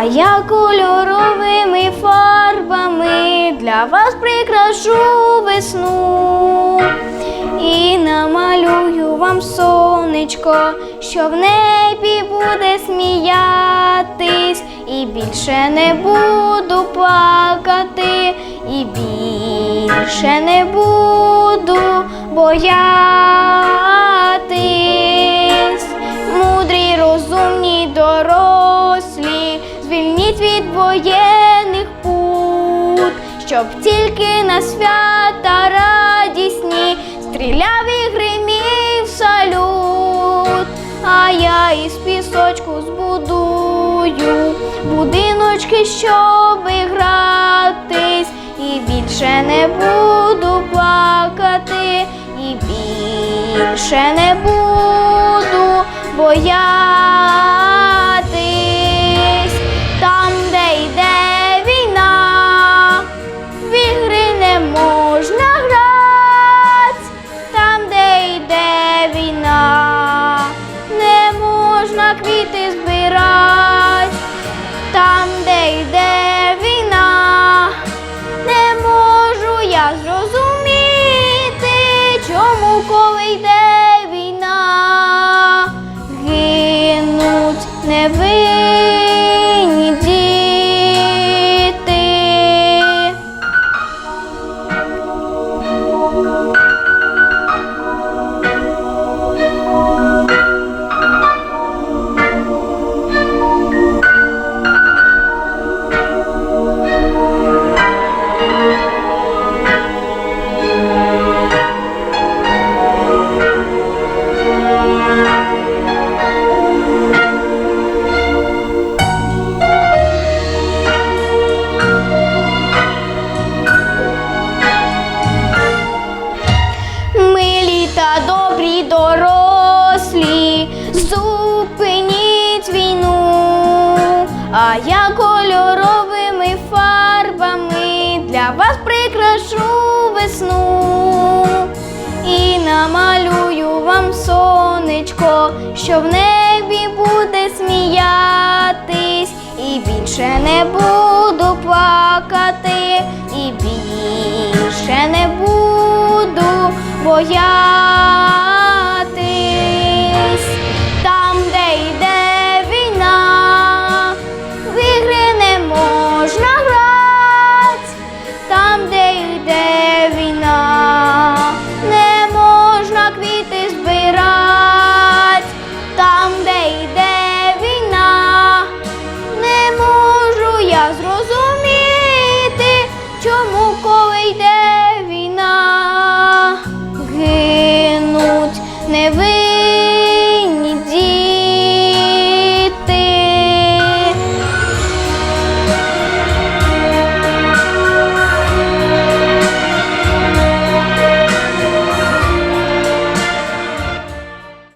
А я кольоровими фарбами для вас прикрашу весну і намалюю вам сонечко, що в небі буде сміятись, і більше не буду плакати, і більше не буду боятись. Щоб тільки на свята радісні стріляв і гримів салют. А я із пісочку збудую будиночки, щоб гратись, і більше не буду плакати, і більше не буду боятись. Я кольоровими фарбами для вас прикрашу весну і намалюю вам сонечко, що в небі буде сміятись, і більше не буду плакати, і більше не буду боятись. baby.